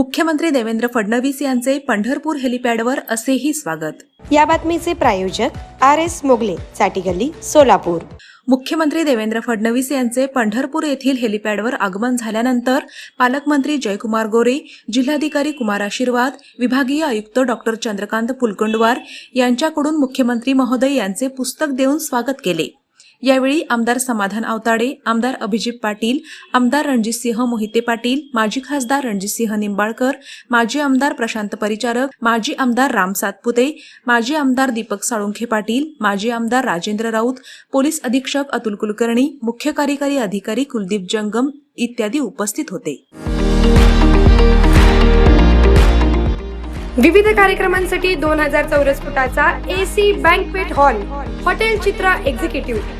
मुख्यमंत्री देवेंद्र फडणवीस यांचे पंढरपूर हेलिपॅडवर असेही स्वागत. या बातमीचे प्रायोजक आर एस मोगले चाटी गल्ली सोलापूर. मुख्यमंत्री देवेंद्र फडणवीस यांचे पंढरपूर येथील हेलिपॅडवर आगमन झाल्यानंतर पालकमंत्री जयकुमार गोरे जिल्हाधिकारी कुमार आशीर्वाद विभागीय आयुक्त डॉक्टर चंद्रकांत पुलकुंडवार यांच्याकडून मुख्यमंत्री महोदय यांचे पुस्तक देऊन स्वागत केले. यावेळी आमदार समाधान आवताडे आमदार अभिजित पाटील आमदार रणजितसिंह मोहिते पाटील माजी खासदार रणजितसिंह निंबाळकर माजी आमदार प्रशांत परिचारक माजी आमदार राम सातपुते माजी आमदार दीपक साळुंखे पाटील माजी आमदार राजेंद्र राऊत पोलीस अधीक्षक अतुल कुलकर्णी मुख्य कार्यकारी अधिकारी कुलदीप जंगम इत्यादी उपस्थित होते. विविध कार्यक्रमांसाठी दोन हजार चौरस फुटाचा AC banquet hall hotel Chitra executive.